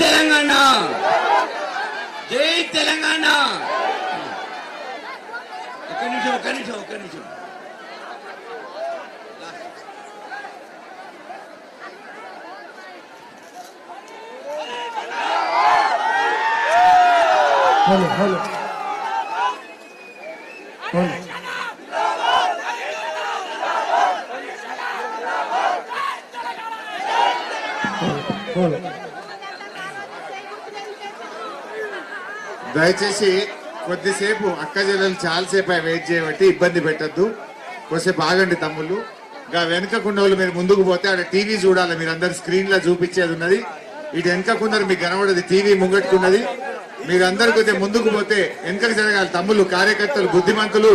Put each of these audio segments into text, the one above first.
తెలంగాణ. జై తెలంగాణ. ఒక్క నిమిషం ఒక్క నిమిషం ఒక్క నిమిషం. Hello hello. హలో దయచేసి కొద్దిసేపు అక్క చెల్లెలు చాలాసేపు వెయిట్ చేయబట్టి ఇబ్బంది పెట్టద్దు. కొద్దిసేపు ఆగండి తమ్ముళ్ళు. ఇంకా వెనకకుండా వాళ్ళు మీరు ముందుకు పోతే ఆడ టీవీ చూడాలి. మీరు అందరు స్క్రీన్లో చూపించేది ఉన్నది. ఇటు వెనకకున్నారు మీకు కనబడదు. టీవీ ముంగట్టుకున్నది. మీరందరూ కొద్దిగా ముందుకు పోతే వెనకకు జరగాలి. తమ్ముళ్ళు కార్యకర్తలు బుద్ధిమంతులు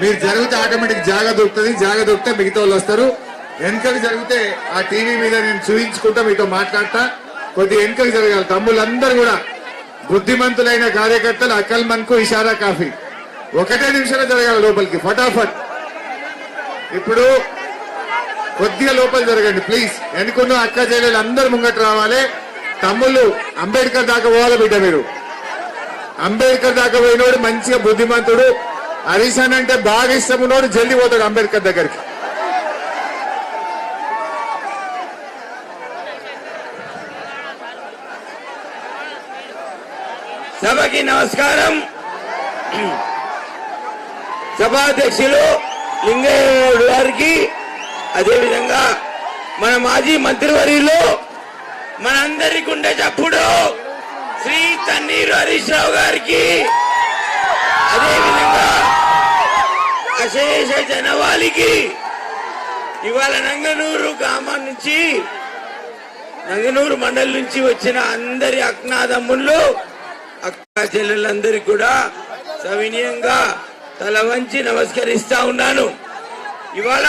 మీరు జరిగితే ఆటోమేటిక్ జాగ దొరుకుతుంది. జాగ దొరికితే మిగతా వాళ్ళు వస్తారు. వెనకకు జరిగితే ఆ టీవీ మీద నేను చూపించుకుంటా మీతో మాట్లాడతా. కొద్దిగా వెనకకు జరగాలి. తమ్ముళ్ళందరూ కూడా బుద్ధిమంతులైన కార్యకర్తలు అకల్ మన్కు ఇషారా కాఫీ. ఒకటే నిమిషంలో జరగాలి లోపలికి ఫటాఫట్. ఇప్పుడు కొద్దిగా లోపల జరగండి ప్లీజ్ ఎన్నుకున్న అక్క చెల్లెలు అందరు ముంగట రావాలి. తమ్ముళ్ళు అంబేద్కర్ దాకా పోవాలి బిడ్డ మీరు. అంబేద్కర్ దాకా పోయినోడు మంచిగా బుద్ధిమంతుడు. హరీశన్ అంటే బాగా ఇష్టం ఉన్నోడు జల్దీ పోతాడు అంబేద్కర్ దగ్గరికి. సభకి నమస్కారం. సభాధ్యక్షులు లింగయ్య గారికి అదేవిధంగా మన మాజీ మంత్రివర్యులు మనందరికి ఉండే చప్పుడు శ్రీ తన్నీరు హరీష్ రావు గారికి. అదేవిధంగా అశేష జనవాళికి ఇవాళ నంగనూరు గ్రామం నుంచి నంగనూరు మండలి నుంచి వచ్చిన అందరి అజ్ఞాదమ్ముళ్ళు అక్క చెల్లెలందరికీ కూడా సవినీయంగా తల వంచి నమస్కరిస్తా ఉన్నాను. ఇవాళ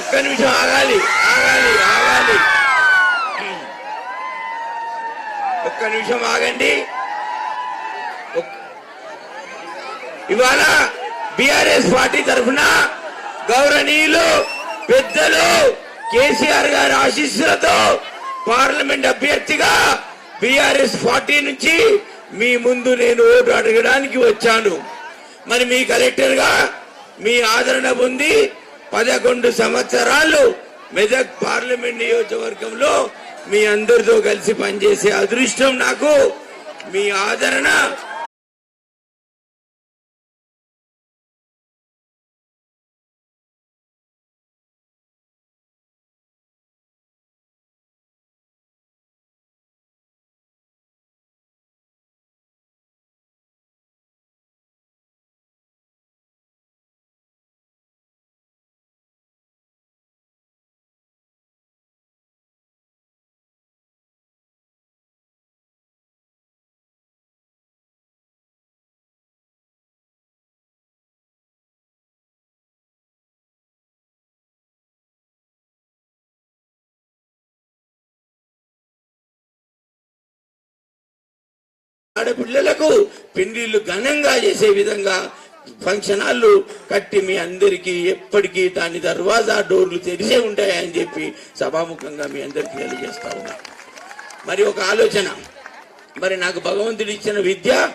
ఒక్క నిమిషం ఆగాలి ఆగాలి ఆగాలి. ఒక్క నిమిషం ఆగండి. ఇవాళ బిఆర్ఎస్ పార్టీ తరఫున గౌరవనీయులు పెద్దలు కేసీఆర్ గారి ఆశీస్సులతో పార్లమెంట్ అభ్యర్థిగా బిఆర్ఎస్ పార్టీ నుంచి మీ ముందు నేను ఓటు అడగడానికి వచ్చాను. మరి మీ కలెక్టర్గా మీ ఆదరణ పొంది పదకొండు సంవత్సరాలు మెదక్ పార్లమెంట్ నియోజకవర్గంలో మీ అందరితో కలిసి పనిచేసే అదృష్టం నాకు. మీ ఆదరణ ఆడపిల్లలకు పెళ్ళిళ్ళు ఘనంగా చేసే విధంగా ఫంక్షన్ హాళ్ళు కట్టి మీ అందరికీ ఎప్పటికీ దాని దర్వాజా డోర్లు తెరిచే ఉంటాయని చెప్పి సభాముఖంగా మీ అందరికీ తెలియజేస్తా ఉన్నా. మరి ఒక ఆలోచన. మరి నాకు భగవంతుడు ఇచ్చిన విద్య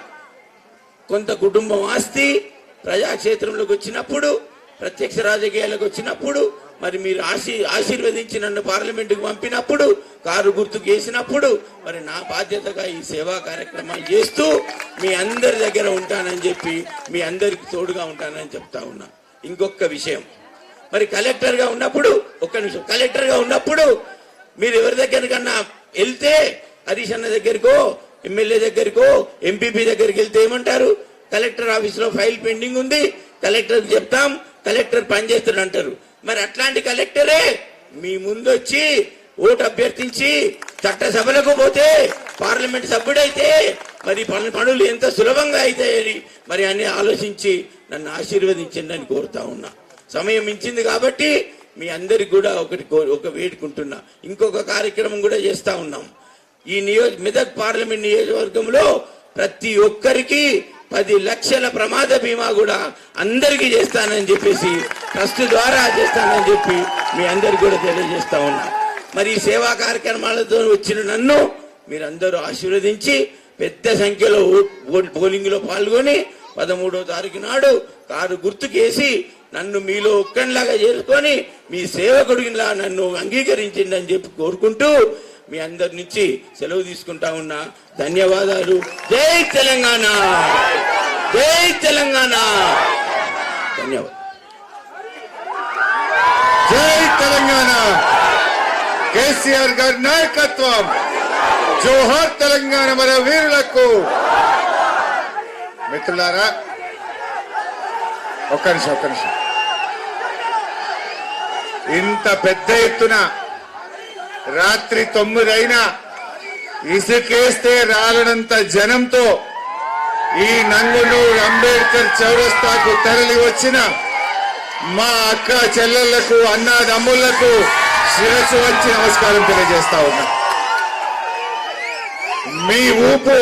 కొంత కుటుంబం ఆస్తి ప్రజాక్షేత్రంలోకి వచ్చినప్పుడు ప్రత్యక్ష రాజకీయాలకు వచ్చినప్పుడు మరి మీరు ఆశీ ఆశీర్వదించి నన్ను పార్లమెంటుకు పంపినప్పుడు కారు గుర్తుకు వేసినప్పుడు మరి నా బాధ్యతగా ఈ సేవా కార్యక్రమాలు చేస్తూ మీ అందరి దగ్గర ఉంటానని చెప్పి మీ అందరికి తోడుగా ఉంటానని చెప్తా ఉన్నా. ఇంకొక విషయం. మరి కలెక్టర్గా ఉన్నప్పుడు ఒక్క నిమిషం కలెక్టర్గా ఉన్నప్పుడు మీరు ఎవరి దగ్గరికన్నా వెళ్తే హరీష్ అన్న దగ్గరకో ఎమ్మెల్యే దగ్గరకో ఎంపీపీ దగ్గరికి వెళ్తే ఏమంటారు? కలెక్టర్ ఆఫీస్లో ఫైల్ పెండింగ్ ఉంది కలెక్టర్ చెప్తాం కలెక్టర్ పనిచేస్తాడు అంటారు. మరి అట్లాంటి కలెక్టరే మీ ముందొచ్చి ఓటు అభ్యర్థించి చట్టసభలకు పోతే పార్లమెంట్ సభ్యుడైతే మరి పను- పనులు ఎంత సులభంగా అవుతాయని మరి అన్ని ఆలోచించి నన్ను ఆశీర్వదించండి కోరుతా ఉన్నా. సమయం ఇచ్చింది కాబట్టి మీ అందరికి కూడా ఒకటి కో- ఒక వేడుకుంటున్నా. ఇంకొక కార్యక్రమం కూడా చేస్తా ఉన్నాం. ఈ నియోజ మెదక్ పార్లమెంట్ నియోజకవర్గంలో ప్రతి ఒక్కరికి పది లక్షల ప్రమాద బీమా కూడా అందరికీ చేస్తానని చెప్పేసి ట్రస్ట్ ద్వారా చేస్తానని చెప్పి మీ అందరికి కూడా తెలియజేస్తా ఉన్నా. మరి ఈ సేవా కార్యక్రమాలతో వచ్చిన నన్ను మీరందరూ ఆశీర్వదించి పెద్ద సంఖ్యలో పోలింగ్లో పోలింగ్లో పాల్గొని పదమూడో తారీఖు నాడు కారు గుర్తుకేసి నన్ను మీలో ఒక్కనిలాగా చేసుకొని మీ సేవకుడిలా నన్ను అంగీకరించిందని చెప్పి కోరుకుంటూ మీ అందరి నుంచి సెలవు తీసుకుంటా ఉన్నా. ధన్యవాదాలు. జై తెలంగాణ. జై తెలంగాణ. ధన్యవాదాలు. జై తెలంగాణ. కేసీఆర్ గారి నాయకత్వం. జోహార్ తెలంగాణ మన వీరులకు. మిత్రులారా ఒక్క నిమిషం ఒక్క నిమిషం. ఇంత పెద్ద ఎత్తున రాత్రి తొమ్మిదైనా ఇసుకేస్తే రాలనంత జనంతో ఈ నంగునూరు అంబేద్కర్ చౌరస్తాకు తరలి వచ్చిన మా అక్క చెల్లెళ్ళకు అన్నదమ్ముళ్ళకు శిరస్సు వచ్చి నమస్కారం తెలియజేస్తా ఉన్నా. మీ ఊపు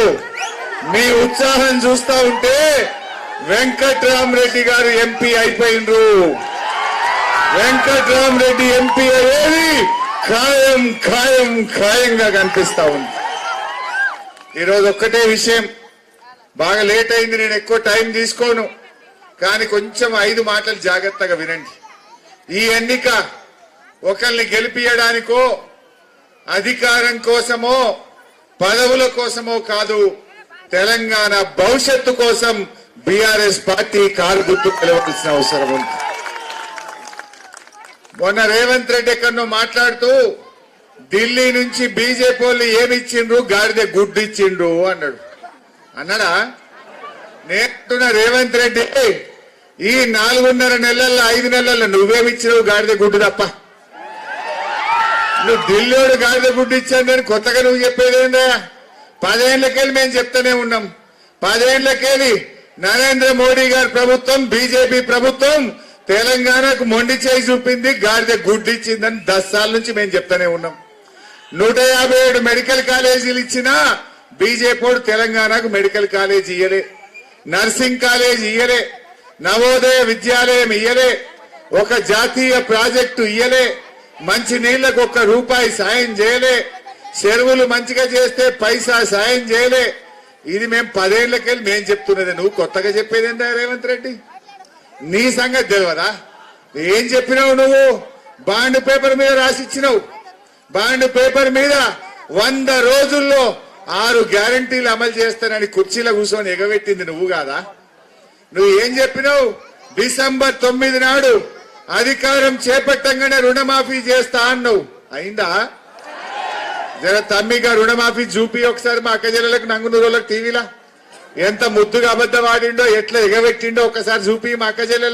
మీ ఉత్సాహం చూస్తా ఉంటే వెంకట్రామరెడ్డి గారు ఎంపీ అయిపోయినరు. వెంకట్రామరెడ్డి ఎంపీ అయ్యేది ఖాయం ఖాయం ఖాయంగా కనిపిస్తా ఉంది. ఈరోజు ఒక్కటే విషయం. బాగా లేట్ అయింది నేను ఎక్కువ టైం తీసుకోను. కానీ కొంచెం ఐదు మాటలు జాగ్రత్తగా వినండి. ఈ ఎన్నిక ఒకరిని గెలిపియడానికో అధికారం కోసమో పదవుల కోసమో కాదు తెలంగాణ భవిష్యత్తు కోసం బీఆర్ఎస్ పార్టీ కారు గుర్తు పిలవాల్సిన అవసరం ఉంది. మొన్న రేవంత్ రెడ్డి ఎక్కడో మాట్లాడుతూ ఢిల్లీ నుంచి బీజేపీ వాళ్ళు ఏమిచ్చిండ్రు గాడిద గుడ్డు ఇచ్చిండ్రు అన్నాడు. అన్నాడా? నేర్చున్న రేవంత్ రెడ్డి ఈ నాలుగున్నర నెలల్లో ఐదు నెలల్లో నువ్వేమిచ్చినావు గాడిద గుడ్డు తప్ప? నువ్వు ఢిల్లీడు గాడిద గుడ్డు ఇచ్చాను కొత్తగా నువ్వు చెప్పేదేందా పదేళ్ళకెళ్ళి మేము చెప్తానే ఉన్నాం. పదేళ్ళకెళ్ళి నరేంద్ర మోడీ గారి ప్రభుత్వం బీజేపీ ప్రభుత్వం తెలంగాణకు మొండి చేయి చూపింది గాడిద గుడ్డు ఇచ్చిందని దశాల నుంచి మేము చెప్తానే ఉన్నాం. నూట యాభై ఏడు మెడికల్ కాలేజీలు ఇచ్చినా బీజేపీ తెలంగాణకు మెడికల్ కాలేజ్ ఇయ్యలే. నర్సింగ్ కాలేజ్ ఇయ్యలే. నవోదయ విద్యాలయం ఇయ్యలే. ఒక జాతీయ ప్రాజెక్టు ఇయ్యలే. మంచి నీళ్ళకు ఒక్క రూపాయి సాయం చేయలే. చెరువులు మంచిగా చేస్తే పైసా సాయం చేయలే. ఇది మేము పదేళ్ళకెళ్ళి మేము చెప్తున్నది. నువ్వు కొత్తగా చెప్పేది ఏందా రేవంత్ రెడ్డి? నీ సంగతి తెలియదా ఏం చెప్పినావు నువ్వు? బాండ్ పేపర్ మీద రాసిచ్చినావు. బాండ్ పేపర్ మీద వంద రోజుల్లో ఆరు గ్యారంటీలు అమలు చేస్తానని కుర్చీలో కూర్చొని ఎగబెట్టింది నువ్వు కాదా? నువ్వు ఏం చెప్పినావు? డిసెంబర్ తొమ్మిది నాడు అధికారం చేపట్టంగానే రుణమాఫీ చేస్తా అన్నావు. అయిందా? జర తమ్మిగా రుణమాఫీ చూపి ఒకసారి మా అక్క జిల్లలకు నంగునూరులకు టీవీలా? ఎంత ముద్దుగా అబద్ధం ఆడిండో ఎట్లా ఎగబెట్టిండో ఒకసారి చూపి మా అక్క అయిన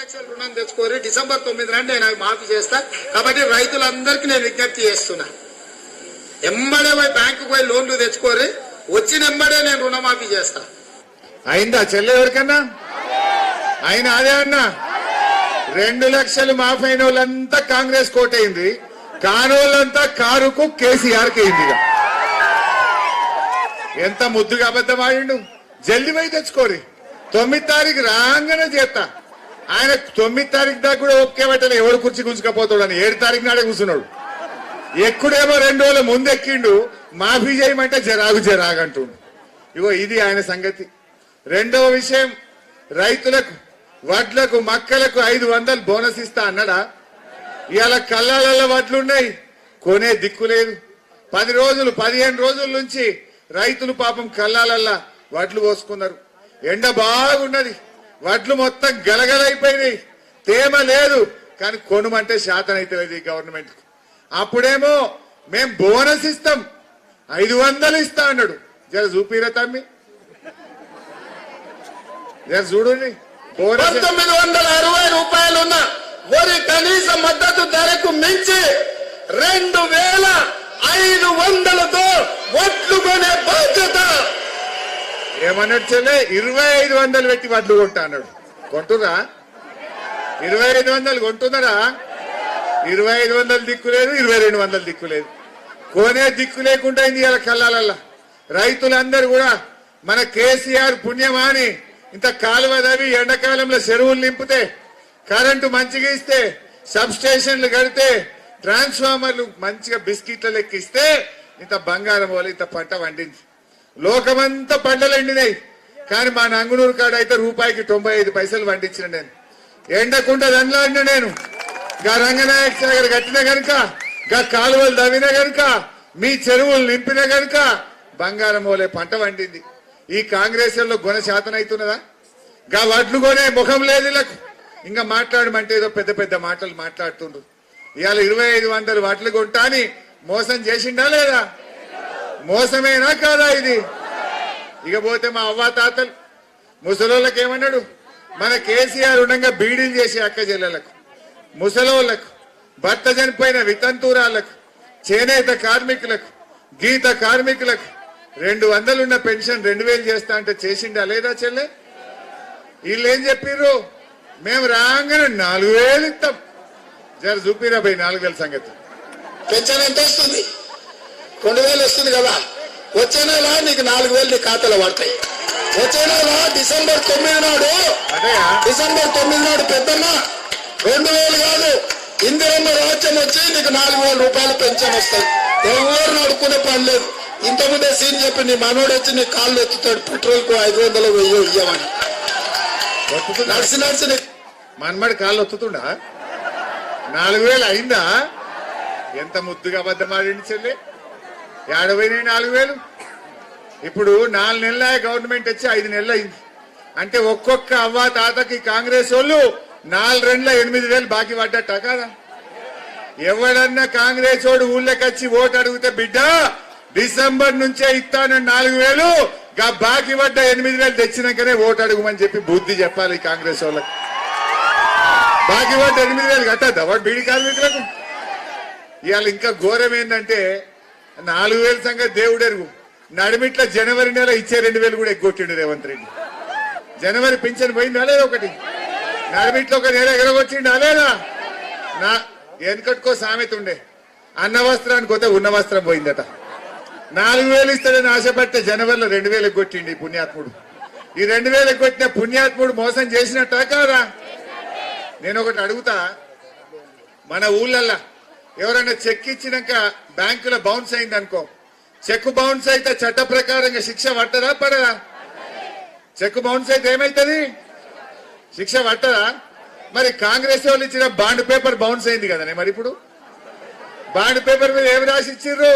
లక్షల రుణం తెచ్చుకోరి. డిసెంబర్ తొమ్మిది నాడు నేను అవి మాఫీ చేస్తా. కాబట్టి రైతులందరికీ నేను విజ్ఞప్తి చేస్తున్నా. ఎంబడే పోయి బ్యాంకుకు పోయి లోన్లు తెచ్చుకోరి. వచ్చిన ఎంబడే నేను రుణమాఫీ చేస్తా. అయిందా చెల్లె ఎవరికన్నా? అయినా అదే అన్నా? రెండు లక్షలు మాఫైన వాళ్ళంతా కాంగ్రెస్ కోటైంది కానోళ్ళంతా కారుకు కేసీఆర్కి అయింది ఇక. ఎంత ముద్దుగా అబద్ధం ఆడిండు? జల్ది పోయి తెచ్చుకోరి. తొమ్మిది తారీఖు రాగానే చేస్తా. ఆయన తొమ్మిది తారీఖు దాకా కూడా ఓకే పెట్టలే ఎవడు కుర్చీ గుంజుకపోతాడు అని ఏడు తారీఖు నాడే కూర్చున్నాడు. ఎక్కుడేమో రెండు రోజుల ముందు ఎక్కిండు మాఫీ చేయమంటే జరాగు జరాగంటుండు ఇగో ఇది ఆయన సంగతి. రెండవ విషయం రైతులకు వడ్లకు మక్కలకు ఐదు వందలు బోనస్ ఇస్తా అన్నాడా? ఇవాళ కళ్ళాలలో వడ్లు ఉన్నాయి కొనే దిక్కు లేదు. పది రోజులు పదిహేను రోజుల నుంచి రైతులు పాపం కళ్ళాలల్లా వడ్లు పోసుకున్నారు. ఎండ బాగున్నది. వడ్లు మొత్తం గలగలైపోయినాయి. తేమ లేదు. కానీ కొనుమంటే శాతం అయితే లేదు ఈ గవర్నమెంట్ అప్పుడేమో మేం బోనస్ ఇస్తాం. ఐదు వందలు ఇస్తా అన్నాడు. జర చూపిరా తమ్మి. జర చూడండి. బోనస్ పంతొమ్మిది వందల అరవై రూపాయలున్న వరి కనీస మద్దతు ధరకు మించి రెండు వేల ఐదు వందలతో వడ్లు కొనే బాధ్యత. ఏమన్నాడు ఇరవై ఐదు వందలు పెట్టి వడ్లు కొంటా అన్నాడు కొంటురా ఇరవై ఐదు వందలు కొంటున్నారా ఇరవై ఐదు వందలు దిక్కులేదు ఇరవై రెండు వందలు దిక్కులేదు కోనే దిక్కు లేకుండా అయింది ఇలా కళ్ళాలల్లా. రైతులందరూ కూడా మన కేసీఆర్ పుణ్యమా అని ఇంత కాలువ తవ్వి ఎండాకాలంలో చెరువులు నింపితే కరెంటు మంచిగా ఇస్తే సబ్ స్టేషన్లు కడితే ట్రాన్స్ఫార్మర్లు మంచిగా బిస్కెట్ల లెక్కిస్తే ఇంత బంగారం పోలే ఇంత పంట వండింది లోకమంతా పంటలు ఎండినాయి. కానీ మా నంగునూరు కాడ అయితే రూపాయికి తొంభై ఐదు పైసలు పండించిన నేను. ఎండకుండా దండలాడిన నేను. గా రంగనాయక సాగర్ కట్టిన గనుక గా కాలువలు దవ్విన గనుక మీ చెరువులు నింపిన గనుక బంగారం పోలే పంట వండింది ఈ కాంగ్రెస్లో గుణ శాతం అవుతున్నదా? గా వడ్లు కొనే ముఖం లేదు వీళ్ళకు ఇంకా మాట్లాడమంటే ఏదో పెద్ద పెద్ద మాటలు మాట్లాడుతుండ్రు. ఇవాళ ఇరవై ఐదు వందలు వడ్లు కొంటా అని మోసం చేసిండా లేదా? మోసమేనా కాదా ఇది? ఇక పోతే మా అవ్వ తాతలు ముసలోళ్ళకి ఏమన్నాడు? మన కేసీఆర్ ఉండగా బీడీలు చేసే అక్క చెల్లెలకు ముసలోళ్ళకు భర్త చనిపోయిన వితంతూరాలకు చేనేత కార్మికులకు గీత కార్మికులకు రెండు వందలున్న పెన్షన్ రెండు వేలు చేస్తా అంటే చేసిండా లేదా చెల్లె? వీళ్ళు ఏం చెప్పిర్రు? మేము రాగానే నాలుగు వేలు ఇస్తాం. జర చూపిరా పోయి నాలుగు వేల సంగతి. పెన్షన్ ఎంత వస్తుంది? రెండు వేలు వస్తుంది కదా. వచ్చే నెల నీకు నాలుగు వేలు నీ ఖాతాలో పడతాయి. వచ్చే నెల డిసెంబర్ తొమ్మిది నాడు. డిసెంబర్ తొమ్మిది నాడు పెద్దమ్మ రెండు వేలు కాదు. ఇందిరమ్మ రాజ్యం వచ్చి నీకు నాలుగు వేల రూపాయలు పెన్షన్ వస్తాయి. ఎవరు నడుకునే పని లేదు. ఇంతకుముందే సీన్ చెప్పి నీ మనోడు వచ్చి నీ కాళ్ళు ఎత్తుతాడు పెట్రోల్కు ఐదు వందలు వెయ్యి ఇయ్యమని? నడిచి నడిచి నీ మన్మడి కాళ్ళు ఒత్తుతుండా? నాలుగు వేలు అయిందా? ఎంత ముద్దుగా అబద్ధమాడండి చెల్లి? ఏడవైనాయి నాలుగు వేలు ఇప్పుడు నాలుగు నెలల గవర్నమెంట్ వచ్చి ఐదు నెలలు అయింది అంటే ఒక్కొక్క అవ్వ తాతకి కాంగ్రెస్ వాళ్ళు నాలుగు రెండుల ఎనిమిది వేలు బాకీ పడ్డట్ట కాదా? ఎవడన్నా కాంగ్రెస్ వాడు ఊళ్ళోకి ఓటు అడిగితే బిడ్డ డిసెంబర్ నుంచే ఇస్తాను నాలుగు వేలు బాకీ పడ్డ ఎనిమిది వేలు తెచ్చినాకనే ఓటు అడుగుమని చెప్పి బుద్ధి చెప్పాలి కాంగ్రెస్ వాళ్ళకి. బాకీ వాటి ఎనిమిది వేలు కట్టద్దా? వాడు బీడి కార్మికులకు ఇవాళ ఇంకా ఘోరం ఏంటంటే నాలుగు వేల సంగతి దేవుడు ఎరుగు. నడిమిట్ల జనవరి నెల ఇచ్చే రెండు వేలు కూడా ఎగ్గొట్టిండు రేవంత్ రెడ్డి. జనవరి పింఛన్ పోయిందా లేదా ఒకటి. నడిమిట్లో ఒక నెల ఎగరగొచ్చిండా లేదా నా వెనకట్టుకో సామెత ఉండే. అన్న వస్త్రానికి పోతే ఉన్న వస్త్రం పోయిందట. నాలుగు వేలు ఇస్తాడని ఆశపడితే జనవరిలో రెండు వేలు ఎగ్గొట్టిండి ఈ పుణ్యాత్ముడు. ఈ రెండు వేలు ఎగ్గొట్టిన పుణ్యాత్ముడు మోసం చేసినట్ట కాదా? నేను ఒకటి అడుగుతా. మన ఊళ్ళల్లా ఎవరైనా చెక్ ఇచ్చినాక బ్యాంకులో బౌన్స్ అయింది అనుకో చెక్ బౌన్స్ అయితే చట్ట ప్రకారంగా శిక్ష పట్టదా పడదా? చెక్ బౌన్స్ అయితే ఏమైతుంది? శిక్ష పట్టదా? మరి కాంగ్రెస్ వాళ్ళు ఇచ్చిన బాండ్ పేపర్ బౌన్స్ అయింది కదా మరి ఇప్పుడు? బాండ్ పేపర్ మీద ఏమి రాసి ఇచ్చిర్రు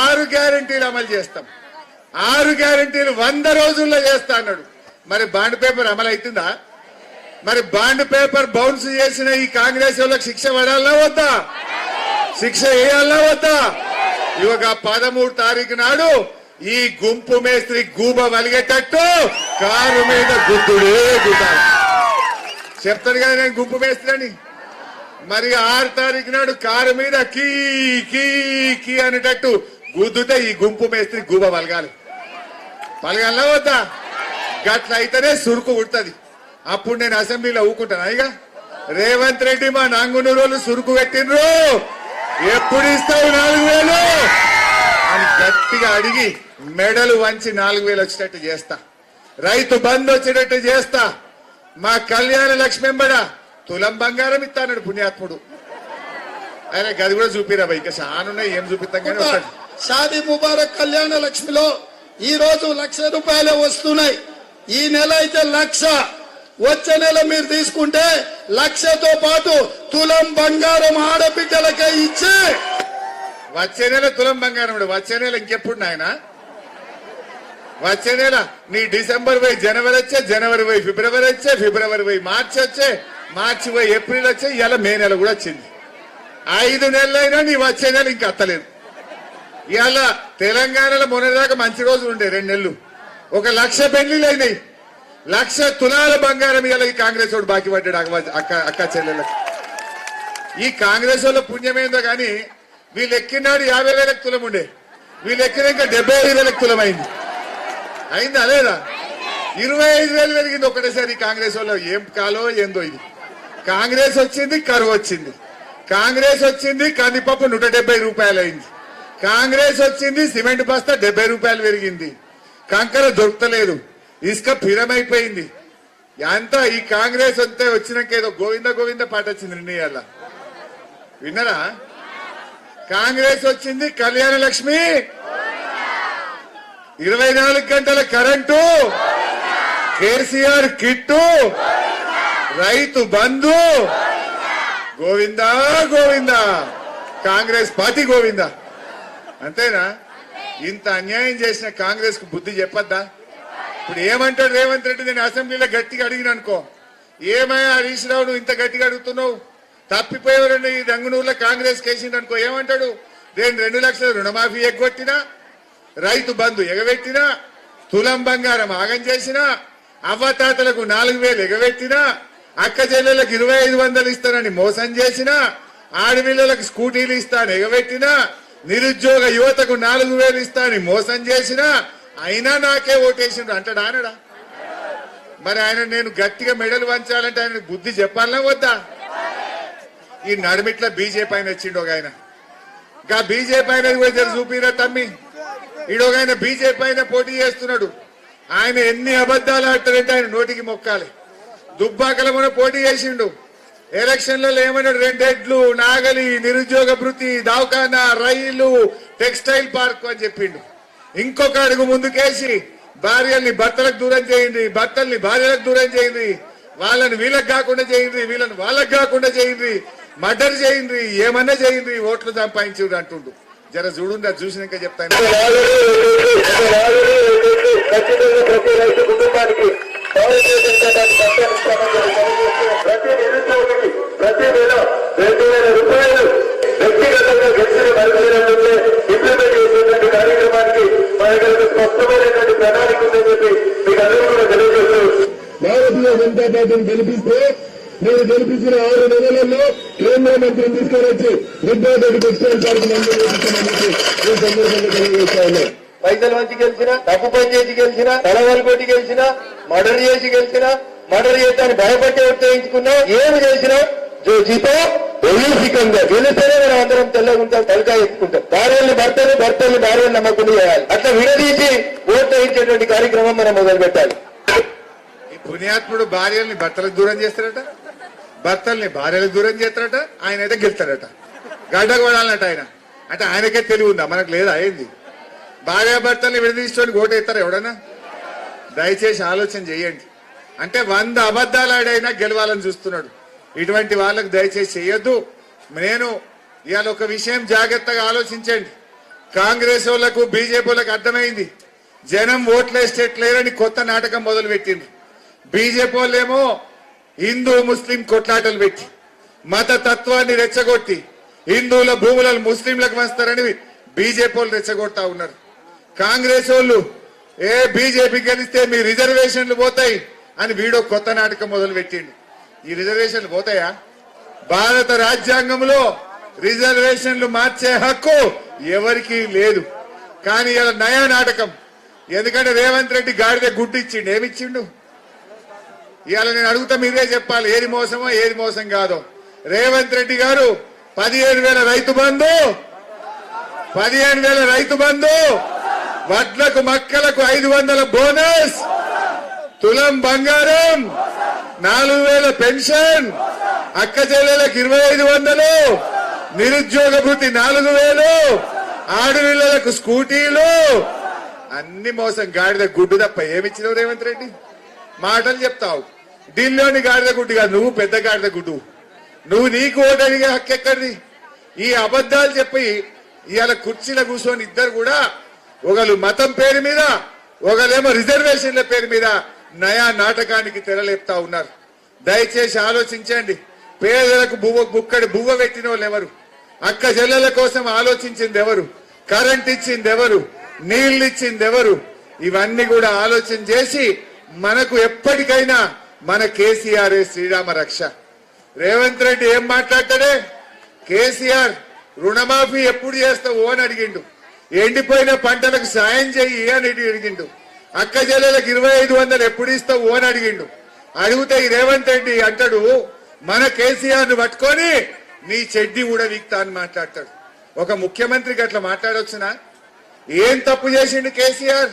ఆరు గ్యారంటీలు అమలు చేస్తాం. ఆరు గ్యారంటీలు వంద రోజుల్లో చేస్తా అన్నాడు. మరి బాండ్ పేపర్ అమలు అవుతుందా మరి బాండ్ పేపర్ బౌన్స్ చేసిన ఈ కాంగ్రెస్ వాళ్ళకి శిక్ష పడాలా వద్దా? శిక్ష వేయాలా వద్దా? ఇవక పదమూడు తారీఖు నాడు ఈ గుంపు మేస్త్రి గూబ వలిగేటట్టు కారు మీద గుద్దుడే గుద్దాలి. చెప్తాను కదా నేను గుంపు మేస్త్రి మరి ఆరు తారీఖు నాడు కారు మీద కీ కీ కీ అనేటట్టు గుద్దుతే ఈ గుంపు మేస్త్రి గూబ వలగాలి. పలగాలా వద్దా? గట్ల అయితేనే సురుకు ఉడుతుంది అప్పుడు నేను అసెంబ్లీలో ఊకుంటాను? అయ్యగా రేవంత్ రెడ్డి మా నాంగునూరు వాళ్ళు సురుకు పెట్టిండ్రు. ఎప్పుడు ఇస్తావు నాలుగు వేలు? అని గట్టిగా అడిగి మెడలు వంచి నాలుగు వేలు వచ్చేటట్టు చేస్తా. రైతు బంద్ వచ్చేటట్టు చేస్తా. మా కళ్యాణ లక్ష్మి ఎంబడ తులం బంగారం ఇస్తాడు పుణ్యాత్ముడు. ఆయన గది కూడా చూపిరా బై ఇంకా చాలా ఏం చూపిస్తాం కానీ షాదీ ముబారక్ కళ్యాణ లక్ష్మిలో ఈ రోజు లక్ష రూపాయలే వస్తున్నాయి. ఈ నెల అయితే లక్ష. వచ్చే నెల మీరు తీసుకుంటే లక్షతో పాటు తులం బంగారం ఆడబిడ్డలకే ఇచ్చి వచ్చే నెల తులం బంగారం వచ్చే నెల ఇంకెప్పుడు నాయన? వచ్చే నెల నీ డిసెంబర్ పోయి జనవరి వచ్చే జనవరి పోయి ఫిబ్రవరి వచ్చే ఫిబ్రవరి పోయి మార్చి వచ్చే మార్చి పోయి ఏప్రిల్ వచ్చే ఇలా మే నెల కూడా వచ్చింది. ఐదు నెలలైనా నీ వచ్చే నెల ఇంకా అత్తలేదు. ఇవాళ తెలంగాణలో మొన్నటిదాకా మంచి రోజులు ఉండే రెండు నెలలు. ఒక లక్ష పెళ్ళిలు అయినాయి. లక్ష తులాల బంగారం ఇవాళ ఈ కాంగ్రెస్ వాడు బాకీ పడ్డాడు అక్క అక్క అక్క చెల్లెలకు ఈ కాంగ్రెస్ వాళ్ళ పుణ్యమేందో కానీ వీళ్ళు ఎక్కినాడు యాభై వేలకు తులం ఉండే వీళ్ళు ఎక్కినాక డెబ్బై ఐదు వేలకు తులం అయింది అయిందా లేదా? ఇరవై ఐదు వేలు పెరిగింది ఒకటేసారి కాంగ్రెస్ వాళ్ళు. ఏం కాలో ఏందో ఇది. కాంగ్రెస్ వచ్చింది కరువు వచ్చింది. కాంగ్రెస్ వచ్చింది కందిపప్పు నూట డెబ్బై రూపాయలు అయింది. కాంగ్రెస్ వచ్చింది సిమెంట్ బస్తా డెబ్బై రూపాయలు పెరిగింది. కంకర దొరకలేదు ఇసుక ఫిరమైపోయింది అంతా ఈ కాంగ్రెస్ అంతా వచ్చినాక ఏదో గోవింద గోవింద పాట వచ్చింది నిర్ణయాల విన్నరా? కాంగ్రెస్ వచ్చింది కళ్యాణ లక్ష్మి. ఇరవై నాలుగు గంటల current. KCR kit. Rythu Bandhu. Govinda Govinda. Congress party Govinda. అంతేనా? ఇంత అన్యాయం చేసిన కాంగ్రెస్కు బుద్ధి చెప్పద్దా? ఇప్పుడు ఏమంటాడు రేవంత్ రెడ్డి? నేను అసెంబ్లీలో గట్టిగా అడిగిన అనుకో. ఏమయ్యా హరీష్ రావు నువ్వు ఇంత గట్టిగా అడుగుతున్నావు? తప్పిపోయేవారండి ఈ రంగునూరులో కాంగ్రెస్ కేసిండు అనుకో. ఏమంటాడు? నేను రెండు లక్షల రుణమాఫీ ఎగ్గొట్టినా రైతు బంధు ఎగబెట్టినా తులం బంగారం ఆగం చేసినా అవ్వతాతలకు నాలుగు వేలు ఎగబెట్టినా అక్క చెల్లెలకు ఇరవై ఐదు వందలు ఇస్తానని మోసం చేసినా ఆడపిల్లలకు స్కూటీలు ఇస్తాను ఎగబెట్టినా నిరుద్యోగ యువతకు నాలుగు వేలు ఇస్తానని మోసం చేసినా అయినా నాకే ఓటేసిండు అంటాడా అనడా మరి ఆయన నేను గట్టిగా మెడలు వంచాలంటే ఆయన బుద్ధి చెప్పాలనే వద్దా? ఈ నడిమిట్ల బీజేపీ ఆయన వచ్చిండు ఒక ఆయన. ఇంకా బీజేపీ ఆయన కూడా జర చూపిరా తమ్మి. ఈడొక ఆయన బీజేపీ ఆయన పోటీ చేస్తున్నాడు. ఆయన ఎన్ని అబద్ధాలు ఆడతాడంటే ఆయన నోటికి మొక్కాలి. దుబ్బాకల మన పోటీ చేసిండు. ఎలక్షన్లలో ఏమన్నాడు? రెండెడ్లు నాగలి నిరుద్యోగ భృతి దవాఖానా రైలు టెక్స్టైల్ పార్క్ అని చెప్పిండు. ఇంకొక అడుగు ముందుకేసి భార్యల్ని భర్తలకు దూరం చేయండి భర్తల్ని భార్యలకు దూరం చేయండి వాళ్ళని వీళ్ళకి కాకుండా చేయండి వీళ్ళని వాళ్ళకి కాకుండా చేయండి మర్డర్ చేయండి ఏమన్నా చేయండి ఓట్లు సంపాదించుడు అంటుండు. జర చూడు అది చూసినాక చెప్తాను. ప్రతి ప్రతి నిరుద్యోగికి ప్రతి నెల రెండు వేల రూపాయలు జనతా పార్టీని గెలిపిస్తే నేను గెలిపించిన ఆరు నెలలలో కేంద్ర మంత్రిని తీసుకొని వచ్చి విద్యార్థి టెక్స్టైల్ పార్క్ మంజూరు చేస్తామని చెప్పి పైసలు మంచి గెలిచిన తప్పు పని చేసి గెలిచిన తలవాలు కొట్టి గెలిచిన మర్డర్ చేసి గెలిచిన మర్డర్ చేస్తాను భయపట్టి ఉత్తేజించుకున్నా ఏమి చేసినా జో జీతో ఒలీసికంగా గెలిస్తేనే మనం అందరం తెల్లగుంటాం తలకాయ ఎత్తుకుంటాం. భార్యల్ని భర్తలు భర్తల్ని భార్యలు నమ్మకుండా చేయాలి. అట్లా విడదీసి ఓట్లు వేయించేటువంటి కార్యక్రమం మనం మొదలు పెట్టాలి పుణ్యాత్ముడు భార్యల్ని భర్తలకు దూరం చేస్తారట? భర్తల్ని భార్యలకు దూరం చేస్తారట? ఆయన అయితే గెలుతారట గడ్డకు పడాలన్నట ఆయన. అంటే ఆయనకే తెలివి ఉందా? మనకు లేదా? అయింది భార్యాభర్తల్ని విడదీసుకొని ఓటు ఎత్తారు ఎవడన్నా? దయచేసి ఆలోచన చేయండి. అంటే వంద అబద్ధాలు ఆడైనా గెలవాలని చూస్తున్నాడు. ఇటువంటి వాళ్ళకు దయచేసి చేయొద్దు. నేను ఇవాళ ఒక విషయం జాగ్రత్తగా ఆలోచించండి. కాంగ్రెస్ వాళ్ళకు బీజేపీ వాళ్ళకు అర్థమైంది. జనం ఓట్లేసేట్లేరని కొత్త నాటకం మొదలు పెట్టింది బీజేపీ వాళ్ళేమో హిందూ ముస్లిం కొట్లాటలు పెట్టి మత తత్వాన్ని రెచ్చగొట్టి హిందువుల భూములను ముస్లింలకు వస్తారని బీజేపీ వాళ్ళు రెచ్చగొడతా ఉన్నారు. కాంగ్రెస్ వాళ్ళు ఏ బీజేపీ గెలిస్తే మీ రిజర్వేషన్లు పోతాయి అని వీడో కొత్త నాటకం మొదలు పెట్టిండు. ఈ రిజర్వేషన్లు పోతాయా? భారత రాజ్యాంగంలో రిజర్వేషన్లు మార్చే హక్కు ఎవరికీ లేదు. కానీ ఇలా నయా నాటకం. ఎందుకంటే రేవంత్ రెడ్డి గాడిద గుడ్డిచ్చిండు. ఏమిచ్చిండు? ఇవాళ నేను అడుగుతా మీరే చెప్పాలి ఏది మోసమో ఏది మోసం కాదో. రేవంత్ రెడ్డి గారు పదిహేను వేల రైతు బంధు. పదిహేను వేల రైతు బంధు. వడ్లకు మక్కలకు ఐదు వందల బోనస్. తులం బంగారం. నాలుగు వేల పెన్షన్. అక్క చెల్లెలకు ఇరవై ఐదు వందలు. నిరుద్యోగ భృతి నాలుగు వేలు. ఆడపిల్లలకు స్కూటీలు. అన్ని మోసం. గాడిద గుడ్డు తప్ప ఏమిచ్చినావు రేవంత్ రెడ్డి? మాటలు చెప్తావు. దీనిలోని గాడిద గుడ్డు కాదు నువ్వు పెద్ద గాడిద గుడ్డు. నువ్వు నీకు ఓటడిగే హక్కు ఎక్కడిది? ఈ అబద్ధాలు చెప్పి ఇవాళ కుర్చీలో కూర్చొని ఇద్దరు కూడా ఒకళ్ళు మతం పేరు మీద ఒకళ్ళేమో రిజర్వేషన్ల పేరు మీద నయా నాటకానికి తెరలేపుతా ఉన్నారు. దయచేసి ఆలోచించండి. పేదలకు బువ్వ బుక్కడి బువ్వ పెట్టిన వాళ్ళు ఎవరు? అక్క చెల్లెల కోసం ఆలోచించింది ఎవరు? కరెంట్ ఇచ్చింది ఎవరు? నీళ్ళు ఇచ్చింది ఎవరు? ఇవన్నీ కూడా ఆలోచన చేసి మనకు ఎప్పటికైనా మన కేసీఆర్ శ్రీరామ రక్ష. రేవంత్ రెడ్డి ఏం మాట్లాడతాడే? కేసీఆర్ రుణమాఫీ ఎప్పుడు చేస్తావు అని అడిగిండు. ఎండిపోయిన పంటలకు సాయం చెయ్యి అని అడిగిండు. అక్క జల్లెలకు ఇరవై ఐదు వందలు ఎప్పుడు ఇస్తావు అని అడిగిండు. అడిగితే ఈ రేవంత్ రెడ్డి అంటాడు మన కేసీఆర్ను పట్టుకొని నీ చెడ్డి కూడా వీక్తా అని మాట్లాడతాడు. ఒక ముఖ్యమంత్రికి అట్లా మాట్లాడొచ్చునా? ఏం తప్పు చేసిండు కేసీఆర్?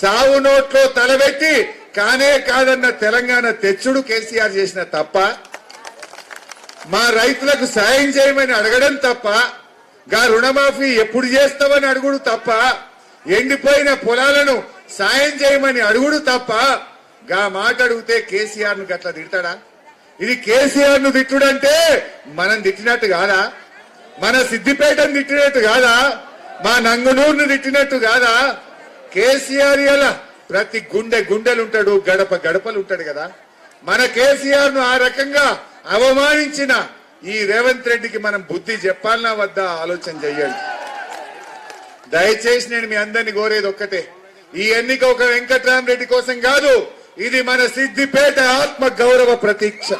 సావు నోట్లో తలబెట్టి కానే కాదన్న తెలంగాణ తెచ్చుడు కేసీఆర్ చేసిన తప్ప మా రైతులకు సాయం చేయమని అడగడం తప్ప గా రుణమాఫీ ఎప్పుడు చేస్తామని అడుగుడు తప్ప ఎండిపోయిన పొలాలను సాయం చేయమని అడుగుడు తప్ప గా మాట అడిగితే కేసీఆర్ను గట్లా తిడతాడా? ఇది కేసీఆర్ను తిట్టుడంటే మనం తిట్టినట్టు కాదా? మన సిద్దిపేటను తిట్టినట్టు కాదా? మా నంగునూరును తిట్టినట్టు కాదా? కేసీఆర్ ఎలా ప్రతి గుండె గుండెలు ఉంటాడు గడప గడపలు ఉంటాడు కదా. మన కేసీఆర్ను ఆ రకంగా అవమానించిన ఈ రేవంత్ రెడ్డికి మనం బుద్ధి చెప్పాలన్నా వద్దా ఆలోచన చెయ్యండి దయచేసి నేను మీ అందరిని కోరేది ఒక్కటే. ఈ ఎన్నిక ఒక వెంకట్రామరెడ్డి కోసం కాదు ఇది మన సిద్దిపేట ఆత్మ గౌరవ ప్రతీక్ష.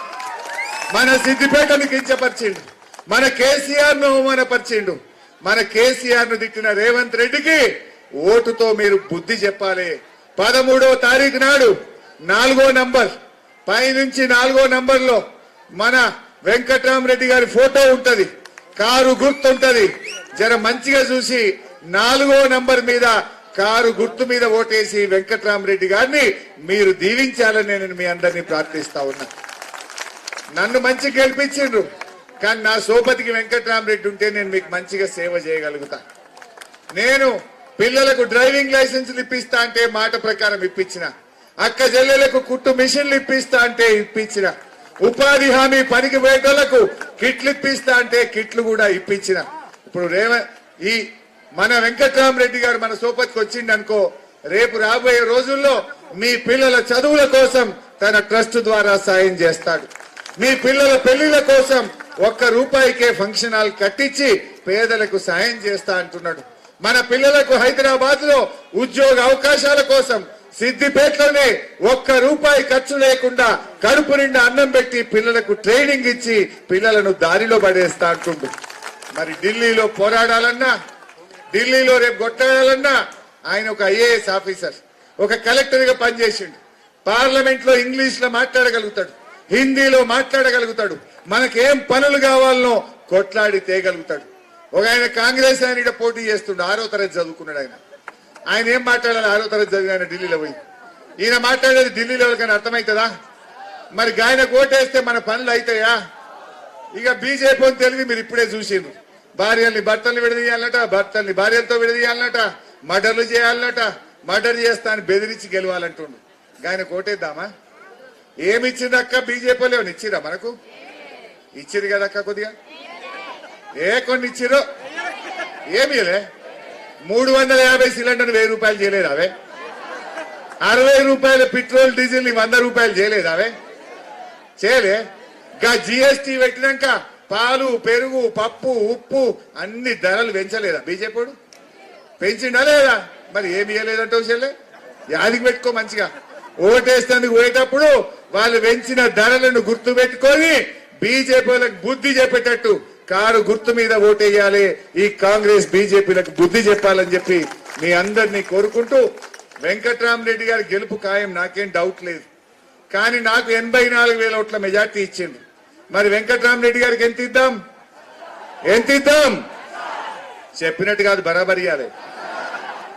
మన సిద్దిపేటను కించపరిచిండు మన కేసీఆర్ను అవమానపరిచిండు మన కేసీఆర్ను తిట్టిన రేవంత్ రెడ్డికి ఓటుతో మీరు బుద్ధి చెప్పాలి. పదమూడవ తారీఖు నాడు నాలుగో నంబర్ పైనుంచి నాలుగో నంబర్లో మన వెంకట్రామరెడ్డి గారి ఫోటో ఉంటది కారు గుర్తు ఉంటది జర మంచిగా చూసి నాలుగో నంబర్ మీద కారు గుర్తు మీద ఓటేసి వెంకట్రామరెడ్డి గారిని మీరు దీవించాలని నేను మీ అందరినీ ప్రార్థిస్తా ఉన్నా. నన్ను మంచి గెలిపించిండ్రు కానీ నా సోపతికి వెంకట్రామరెడ్డి ఉంటే నేను మీకు మంచిగా సేవ చేయగలుగుతా. నేను పిల్లలకు డ్రైవింగ్ లైసెన్సులు ఇప్పిస్తా అంటే మాట ప్రకారం ఇప్పించిన. అక్క చెల్లెలకు కుట్టు మిషన్లు ఇప్పిస్తా అంటే ఇప్పించిన. ఉపాధి హామీ పనికి వేటలకు కిట్లు ఇప్పిస్తా అంటే కిట్లు కూడా ఇప్పించిన. ఇప్పుడు రేవ ఈ మన వెంకట్రామరెడ్డి గారు మన సోపతికి వచ్చిండు అనుకో రేపు రాబోయే రోజుల్లో మీ పిల్లల చదువుల కోసం తన ట్రస్ట్ ద్వారా సాయం చేస్తాడు. మీ పిల్లల పెళ్ళిల కోసం ఒక్క రూపాయికే ఫంక్షన్ హాల్ కట్టించి పేదలకు సాయం చేస్తా అంటున్నాడు. మన పిల్లలకు హైదరాబాద్లో ఉద్యోగ అవకాశాల కోసం సిద్దిపేటలోనే ఒక్క రూపాయి ఖర్చు లేకుండా కడుపు నిండా అన్నం పెట్టి పిల్లలకు ట్రైనింగ్ ఇచ్చి పిల్లలను దారిలో పడేస్తా అంటుండు. మరి ఢిల్లీలో పోరాడాలన్నా ఢిల్లీలో రేపు కొట్టాడాలన్నా ఆయన ఒక ఐఏఎస్ ఆఫీసర్ ఒక కలెక్టర్గా పనిచేసిండు. పార్లమెంట్లో ఇంగ్లీష్లో మాట్లాడగలుగుతాడు హిందీలో మాట్లాడగలుగుతాడు. మనకేం పనులు కావాలనో కొట్లాడి తేయగలుగుతాడు ఒక ఆయన కాంగ్రెస్ ఆయన ఈడ పోటీ చేస్తుండు ఆరో తరగతి చదువుకున్నాడు ఆయన. ఆయన ఏం మాట్లాడాలి? ఆరో తరగతి చదివి ఆయన ఢిల్లీలో పోయి. ఈయన మాట్లాడేది ఢిల్లీలో ఎవరికైనా అర్థమవుతుందా? మరి ఆయన ఓటేస్తే మన పనులు అవుతాయా ఇక బీజేపీ అని తెలివి మీరు ఇప్పుడే చూసిండ్రు. భార్యల్ని భర్తల్ని విడదీయాలట భర్తల్ని భార్యలతో విడదీయాలట మర్డర్లు చేయాలన్నట మర్డర్ చేస్తా అని బెదిరించి గెలవాలంటుండు. ఆయన కోటేద్దామా? ఏమి ఇచ్చింది అక్క? లేవని ఇచ్చిరా మనకు? ఇచ్చిరు కదా అక్క కొద్దిగా. ఏ కొన్ని ఇచ్చిరో ఏమీలే మూడు వందల యాభై సిలిండర్ వెయ్యి రూపాయలు చేయలేదు అవే అరవై రూపాయల పెట్రోల్ డీజిల్ని వంద రూపాయలు చేయలేదు అవే చేయలే. గా జిఎస్టీ పెట్టినాక పాలు పెరుగు పప్పు ఉప్పు అన్ని ధరలు పెంచలేదా బీజేపీ పెంచిండా లేదా? మరి ఏమి ఇవ్వలేదంటావు చెల్లె? యాదికి పెట్టుకో మంచిగా. ఓటేస్తానికి పోయేటప్పుడు వాళ్ళు పెంచిన ధరలను గుర్తు పెట్టుకొని బీజేపీలకు బుద్ధి చెప్పేటట్టు కారు గుర్తు మీద ఓటేయాలి. ఈ కాంగ్రెస్ బీజేపీలకు బుద్ధి చెప్పాలని చెప్పి మీ అందరినీ కోరుకుంటూ వెంకట్రామరెడ్డి గారి గెలుపు ఖాయం నాకేం డౌట్ లేదు. కానీ నాకు ఎనభై నాలుగు వేల ఓట్ల మెజార్టీ ఇచ్చింది మరి వెంకట్రామరెడ్డి గారికి ఎంత ఇద్దాం? ఎంత ఇద్దాం? చెప్పినట్టు కాదు బరాబర్ ఇవ్వాలి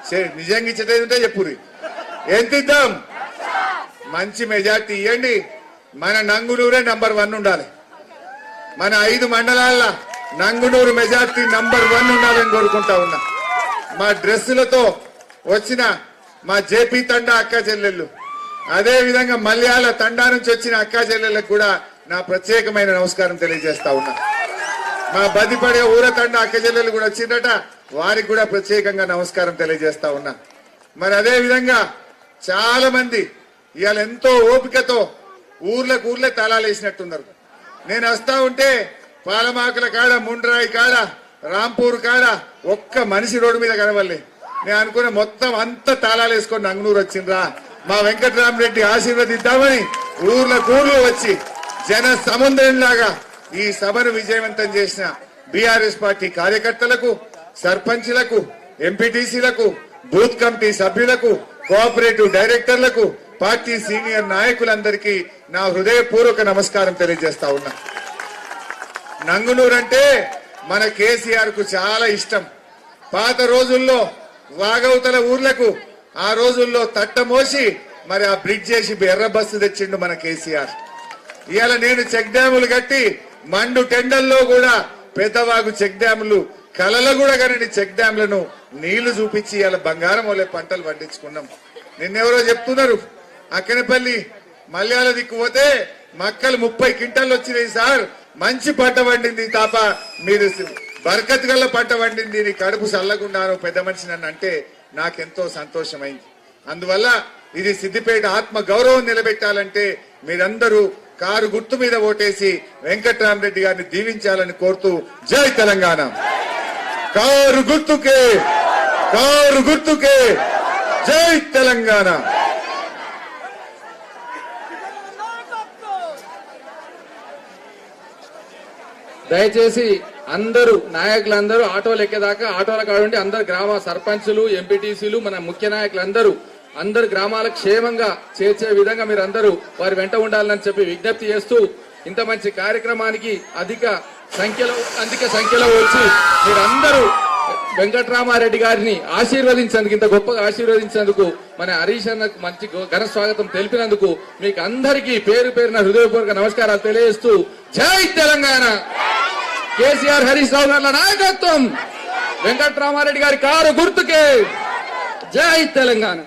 సరే, నిజంగా ఇచ్చేది ఉంటే చెప్పురి ఎంత ఇద్దాం? మంచి మెజార్టీ ఇవ్వండి మన నంగునూరే నంబర్ వన్ ఉండాలి. మన ఐదు మండలాల నంగునూరు మెజార్టీ నంబర్ వన్ ఉండాలని కోరుకుంటా ఉన్నా. మా డ్రెస్సులతో వచ్చిన మా జేపీ తండా అక్క చెల్లెళ్ళు. అదే విధంగా మలయాళ తండా నుంచి వచ్చిన అక్క చెల్లెళ్ళకు కూడా నా ప్రత్యేకమైన నమస్కారం తెలియజేస్తా ఉన్నా. మా బదిపడే ఊర తండ అక్క చెల్లెలు కూడా వచ్చిందట వారికి కూడా ప్రత్యేకంగా నమస్కారం తెలియజేస్తా ఉన్నా. మరి అదే విధంగా చాలా మంది ఇవాళ ఎంతో ఓపికతో ఊర్లకు ఊర్లే తాళాలు వేసినట్టున్నారు నేను వస్తా ఉంటే పాలమాకుల కాడ ముండ్రాయి కాడ రాంపూర్ కాడ ఒక్క మనిషి రోడ్డు మీద కనవల్లే నేను అనుకున్న మొత్తం అంతా తాళాలు వేసుకొని నంగనూరు వచ్చిండ్రా. మా వెంకటరామరెడ్డి ఆశీర్వదిద్దామని ఊర్ల కూర్లు వచ్చి జన సముద్రంలాగా ఈ సభను విజయవంతం చేసిన బీఆర్ఎస్ పార్టీ కార్యకర్తలకు సర్పంచ్లకు ఎంపీటీసీలకు బూత్ కమిటీ సభ్యులకు కోఆపరేటివ్ డైరెక్టర్లకు పార్టీ సీనియర్ నాయకులందరికీ నా హృదయపూర్వక నమస్కారం తెలియజేస్తా ఉన్నా. నంగునూరు అంటే మన కేసీఆర్కు చాలా ఇష్టం. పాత రోజుల్లో వాగవతల ఊర్లకు ఆ రోజుల్లో తట్టమోసి మరి ఆ బ్రిడ్జ్ చేసి ఎర్ర బస్సు తెచ్చిండు మన కేసీఆర్. ఇవాళ నేను చెక్ డ్యాములు కట్టి మండు టెండల్లో కూడా పెద్దవాగు చెక్ డ్యాములు కలలో కూడా కానీ చెక్ డ్యామ్లను నీళ్ళు చూపించి ఇవాళ బంగారం వలె పంటలు పండించుకున్నాం. నిన్నెవరో చెప్తున్నారు అక్కనపల్లి మల్యాల దిక్కుపోతే మక్కలు ముప్పై క్వింటాలు వచ్చినాయి సార్. మంచి పంట పండింది తాప. మీరు బరకత్ గల్ల పంట పండింది. నీ కడుపు చల్లగుండాను పెద్ద మనిషి నన్ను అంటే నాకెంతో సంతోషమైంది. అందువల్ల ఇది సిద్దిపేట ఆత్మ గౌరవం నిలబెట్టాలంటే మీరందరూ కారు గుర్తు మీద ఓటేసి వెంకట్రామరెడ్డి గారిని దీవించాలని కోరుతూ జై తెలంగాణ. కారు గుర్తుకే కారు గుర్తుకే జై తెలంగాణ. దయచేసి అందరూ నాయకులందరూ ఆటోలు ఎక్కేదాకా ఆటోల కాడుండి అందరు గ్రామ సర్పంచులు ఎంపీటీసీలు మన ముఖ్య నాయకులందరూ అందరు గ్రామాల క్షేమంగా చేర్చే విధంగా మీరు అందరూ వారి వెంట ఉండాలని చెప్పి విజ్ఞప్తి చేస్తూ ఇంత మంచి కార్యక్రమానికి అధిక సంఖ్యలో అధిక సంఖ్యలో వచ్చి మీరందరూ వెంకట్రామారెడ్డి గారిని ఆశీర్వదించినందుకు ఇంత గొప్పగా ఆశీర్వదించినందుకు మన హరీష్ అన్నకు మంచి ఘన స్వాగతం తెలిపినందుకు మీకు అందరికీ పేరు పేరున హృదయపూర్వక నమస్కారాలు తెలియజేస్తూ జై తెలంగాణ! కేసీఆర్ హరీష్ రావు గారి నాయకత్వం! వెంకట్రామారెడ్డి గారి కారు గుర్తుకే! జై తెలంగాణ!